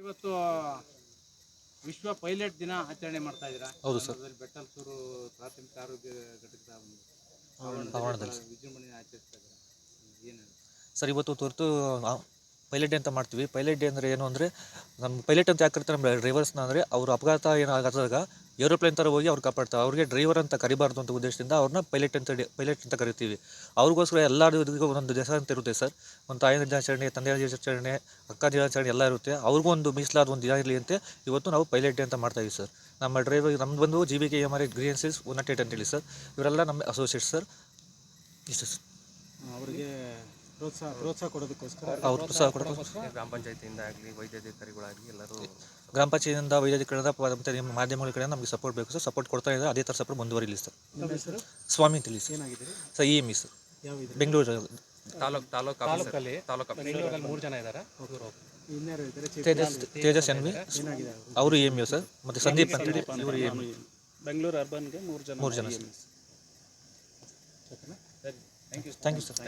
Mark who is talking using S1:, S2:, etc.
S1: ಇವತ್ತು ವಿಶ್ವ ಪೈಲಟ್ ದಿನ ಆಚರಣೆ ಮಾಡ್ತಾ ಇದ್ದೀರಾ?
S2: ಹೌದು ಸರ್.
S1: ಬೆಟ್ಟಲ್ಸೂರು ಪ್ರಾಥಮಿಕ ಆರೋಗ್ಯ ಘಟಕದ
S2: ಆವರಣದಲ್ಲಿ
S1: ವಿಜೃಂಭಣೆ ಆಚರಿಸ್ತಾ ಇದ್ದೀರಾ? ಏನು
S2: ಸರ್ ಇವತ್ತು ತುರ್ತು ಪೈಲಟ್ ಡೇ ಅಂತ ಮಾಡ್ತೀವಿ. ಪೈಲಟ್ ಡೇ ಅಂದರೆ ಏನು ಅಂದರೆ ನಮ್ಮ ಪೈಲಟ್ ಅಂತ ಯಾಕೆ ಕರಿತಾರೆ ನಮ್ಮ ಡ್ರೈವರ್ಸ್ನ ಅಂದರೆ ಅವರು ಅಪಘಾತ ಏನಾಗದಾಗ ಏರೋಪ್ಲೇನ್ ಥರ ಹೋಗಿ ಅವ್ರು ಕಾಪಾಡ್ತಾರೆ. ಅವ್ರಿಗೆ ಡ್ರೈವರ್ ಅಂತ ಕರಿಬಾರ್ದು ಅಂತ ಉದ್ದೇಶದಿಂದ ಅವ್ರನ್ನ ಪೈಲಟ್ ಅಂತ ಪೈಲಟ್ ಅಂತ ಕರಿತೀವಿ. ಅವ್ರಿಗೋಸ್ಕರ ಎಲ್ಲರಿಗೂ ಒಂದೊಂದು ದಿವಸ ಅಂತ ಇರುತ್ತೆ ಸರ್. ಒಂದು ತಾಯಿನ ದಿನಾಚರಣೆ, ತಂದೆಯ ದಿನಾಚರಣೆ ಅಕ್ಕ ದಿನಾಚರಣೆ ಎಲ್ಲ ಇರುತ್ತೆ. ಅವ್ರಿಗೂ ಒಂದು ಮೀಸಲಾದ ಒಂದು ದಿನ ಇರಲಿ ಅಂತ ಇವತ್ತು ನಾವು ಪೈಲಟ್ ಡೇ ಅಂತ ಮಾಡ್ತಾ ಇದೀವಿ ಸರ್. ನಮ್ಮ ಡ್ರೈವರ್ ನಮ್ದು ಬಂದು G B K M R green hills one at eight ಅಂತೇಳಿ ಸರ್. ಇವರೆಲ್ಲ ನಮ್ಮ ಅಸೋಸಿಯೇಟ್ ಸರ್. ಇಷ್ಟು ಸರ್.
S1: ಅವರಿಗೆ ಪ್ರೋತ್ಸಾಹ ಪ್ರೋತ್ಸಾಹ ಕೊಡೋದಕ್ಕೋಸ್ಕರ?
S2: ಅವ್ರು ಪ್ರೋತ್ಸಾಹ
S3: ಗ್ರಾಮ ಪಂಚಾಯತಿಯಿಂದ ಆಗಲಿ ವೈದ್ಯಾಧಿಕಾರಿಗಳಾಗಲಿ ಎಲ್ಲರೂ
S2: ಗ್ರಾಮ ಪಂಚಾಯತಿಯಿಂದ ವೈದ್ಯಾಧಿಕಾರಿಗಳ ಮತ್ತೆ ನಿಮ್ಮ ಮಾಧ್ಯಮಗಳ ಕಡೆ ನಮಗೆ ಸಪೋರ್ಟ್ ಬೇಕು ಸರ್ ಸಪೋರ್ಟ್ ಕೊಡ್ತಾ ಇದ್ದಾರೆ. ಅದೇ ಥರ ಸಪೋರ್ಟ್ ಮುಂದುವರಿಲಿ ಸರ್ ಸ್ವಾಮಿ ತಿಳಿ sir sir E M E sir Bengaluru
S3: taluk taluk ತಾಲೂಕಲ್ಲಿ? ತಾಲೂಕು ಬೆಂಗಳೂರಲ್ಲಿ ಮೂರು ಜನ ಇದ್ದಾರೆ.
S2: ತೇಜಸ್ ತೇಜಸ್ ಎನ್ ವಿ ಅವರು? ಇ ಎಂ ಯು ಸರ್ ಮತ್ತೆ ಸಂದೀಪ್ ಅಂತೇಳಿ ಇವರು ಎಂ
S1: ಬೆಂಗಳೂರು ಅರ್ಬನ್ಗೆ ಮೂರು ಜನ
S2: ಮೂರು ಜನ ಸರ್. Thank you sir